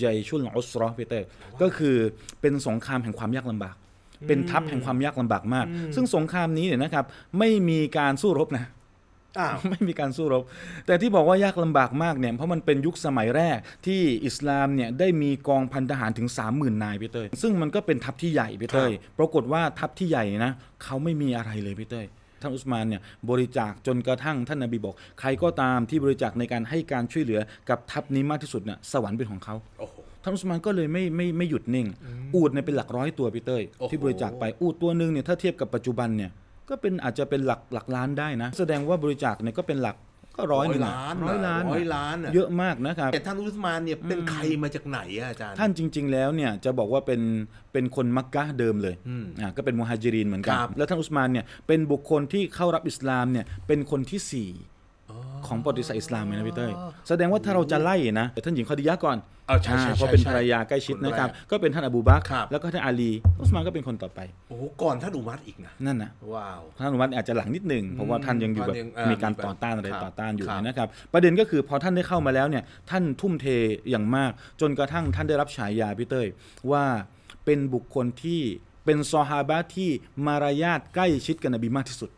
ใจชุลอุสรอพี่เต้ก็คือเป็นสงครามแห่งความยากลำบาก เป็นทัพแห่งความยากลำบากมาก ซึ่งสงครามนี้เนี่ยนะครับ ไม่มีการสู้รบนะอ้าวไม่มีการสู้รบ แต่ที่บอกว่ายากลำบากมากเนี่ย เพราะมันเป็นยุคสมัยแรกที่อิสลามเนี่ยได้มีกองพันทหารถึง 30,000 นายพี่เต้ยซึ่งมันก็เป็นทัพที่ใหญ่พี่เต้ยปรากฏว่าทัพที่ใหญ่นะเขาไม่มีอะไรเลยพี่เต้ย ท่านอุสมานเนี่ยบริจาคจนกระทั่งท่านนบีบอก ใครก็ตามที่บริจาคในการให้การช่วยเหลือกับทัพนี้มากที่สุดเนี่ยสวรรค์เป็นของเขาโอ้โหท่านอุสมานก็เลยไม่ไม่ไม่หยุดนิ่ง อูดเนี่ยเป็นหลักร้อยตัวพี่เต้ยโอ้โหที่บริจาคไปอูดตัวหนึ่งเนี่ยถ้าเทียบกับปัจจุบันเนี่ยก็เป็นอาจจะเป็นหลักหลักล้านได้นะ แสดงว่าบริจาคเนี่ยก็เป็นหลัก ก็ร้อยหนึ่งอะร้อยล้านร้อยล้านร้อยล้านอะเยอะมากนะครับแต่ท่านอุสมานเนี่ยเป็นใครมาจากไหนอะอาจารย์ท่านจริง ๆ แล้วเนี่ยจะบอกว่าเป็นเป็นคนมักกะห์เดิมเลยอืมอ่าก็เป็นมุฮัจญิรินเหมือนกันครับแล้วท่านอุสมานเนี่ยเป็นบุคคลที่เข้ารับอิสลามเนี่ยเป็นคนที่สี่ ของประวัติศาสตร์อิสลามเลยนะพี่เต้ยแสดงว่าถ้าเราจะไล่นะท่านหญิงคอดิยะห์ก่อนเอาใช่ใช่อ่าเพราะใช่เป็นใช่ภรรยาใกล้ชิดคนแรกนะครับ ก็เป็นท่านอบูบักรครับ แล้วก็ท่านอาลีอุสมานก็เป็นคนต่อไปโอ้โหก่อนท่านอุมัรอีกนะ นั่นนะ ว้าว ท่านอนุวัตอาจจะหลังนิดหนึ่งเพราะว่าท่านยังอยู่แบบท่านยังเอ่อมีการมีแบบต่อต้านอะไรครับต่อต้านอยู่ครับ นะครับ ประเด็นก็คือพอท่านได้เข้ามาแล้วเนี่ยท่านทุ่มเทอย่างมาก จนกระทั่งท่านได้รับฉายาพี่เต้ยว่าเป็นบุคคลที่เป็นซอฮาบะห์ที่มารยาทใกล้ชิดกับนบีมากที่สุด